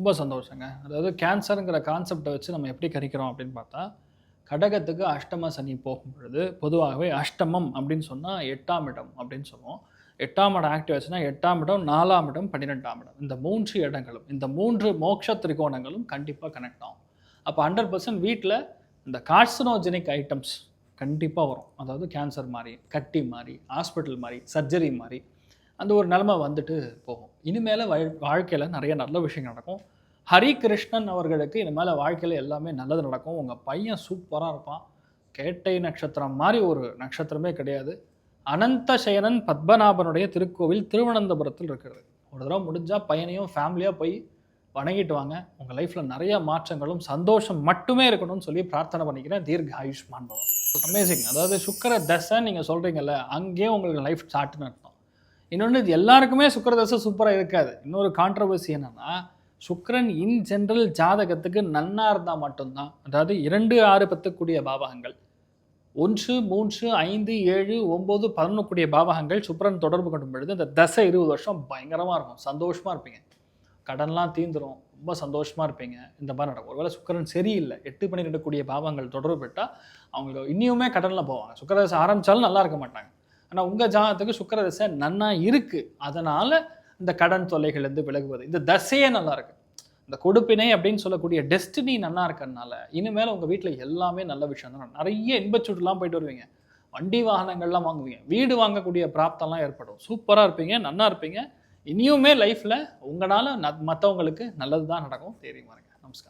ரொம்ப சந்தோஷங்க. அதாவது கேன்சருங்கிற கான்செப்டை வச்சு நம்ம எப்படி கறிக்கிறோம் அப்படின்னு பார்த்தா கடகத்துக்கு அஷ்டம சனி போகும் பொழுது பொதுவாகவே அஷ்டமம் அப்படின்னு சொன்னால் எட்டாம் இடம் அப்படின்னு சொல்லுவோம். எட்டாம் இடம் ஆக்டிவ் ஆச்சுன்னா எட்டாம் இடம் நாலாம் இடம் பன்னிரெண்டாம் இடம். இந்த மூன்று இடங்களும் இந்த மூன்று மோட்ச திரிகோணங்களும் கண்டிப்பாக கனெக்ட் ஆகும். அப்போ ஹண்ட்ரட் பர்சன்ட் வீட்டில் இந்த கார்சினோஜெனிக் ஐட்டம்ஸ் கண்டிப்பாக வரும். அதாவது கேன்சர் மாதிரி கட்டி மாதிரி ஹாஸ்பிட்டல் மாதிரி சர்ஜரி மாதிரி அந்த ஒரு நிலமை வந்துட்டு போகும். இனிமேல் வாழ்க்கையில் நிறைய நல்ல விஷயங்கள் நடக்கும். ஹரி கிருஷ்ணன் அவர்களுக்கு இனிமேல் வாழ்க்கையில் எல்லாமே நல்லது நடக்கும். உங்கள் பையன் சூப்பராக இருப்பான். கேட்டை நட்சத்திரம் மாதிரி ஒரு நட்சத்திரமே கிடையாது. அனந்த சயனன் பத்மநாபனுடைய திருக்கோவில் திருவனந்தபுரத்தில் இருக்கிறது. ஒரு தடவை முடிஞ்சால் பையனையும் ஃபேமிலியாக போய் வணங்கிட்டு வாங்க. உங்கள் லைஃப்பில் நிறைய மாற்றங்களும் சந்தோஷம் மட்டுமே இருக்கணும்னு சொல்லி பிரார்த்தனை பண்ணிக்கிறேன். தீர்க்க ஆயுஷ்மான் பவன் அமேசிங் அதாவது சுக்கர தசை நீங்கள் சொல்கிறீங்கல்ல அங்கேயே உங்களுக்கு லைஃப் ஸ்டார்ட்னு அர்த்தம். இன்னொன்று இது எல்லாருக்குமே சுக்கரதசை சூப்பராக இருக்காது. இன்னொரு கான்ட்ரவர்சி என்னென்னா சுக்கரன் இன் ஜென்ரல் ஜாதகத்துக்கு நன்னாக இருந்தால் மட்டும்தான். அதாவது இரண்டு ஆறு பத்துக்கூடிய பாவகங்கள் ஒன்று மூன்று ஐந்து ஏழு ஒம்பது பதினொன்று பாவகங்கள் சுக்கரன் தொடர்பு கொண்டும் பொழுது இந்த தசை இருபது வருஷம் பயங்கரமாக இருக்கும். சந்தோஷமாக இருப்பீங்க. கடன்லாம் தீந்துரும். ரொம்ப சந்தோஷமாக இருப்பீங்க. இந்த மாதிரி நடக்கும். ஒருவேளை சுக்கரன் சரியில்லை. எட்டு பன்னிரெண்டு கூடிய பாவங்கள் தொடர்பு பெற்றால் அவங்களுக்கு இன்னியுமே கடனில் போவாங்க. சுக்கரதசை ஆரம்பித்தாலும் நல்லா இருக்க மாட்டாங்க. ஆனால் உங்கள் ஜாதகத்துக்கு சுக்கரதசை நன்னா இருக்குது அதனால் இந்த கடன் தொல்லைகள்லேருந்து விலகுவது. இந்த தசையே நல்லா இருக்கு. இந்த கொடுப்பினை அப்படின்னு சொல்லக்கூடிய டெஸ்டினி நல்லா இருக்கிறதுனால இனிமேல் உங்கள் வீட்டில் எல்லாமே நல்ல விஷயம் தான். நிறைய இன்பச்சுட்டுலாம் போயிட்டு வருவீங்க. வண்டி வாகனங்கள்லாம் வாங்குவீங்க. வீடு வாங்கக்கூடிய பிராப்தம்லாம் ஏற்படும். சூப்பராக இருப்பீங்க நல்லா இருப்பீங்க. இனியுமே லைஃப்பில் உங்களால் மற்றவங்களுக்கு நல்லது தான் நடக்கும். தெரியுமா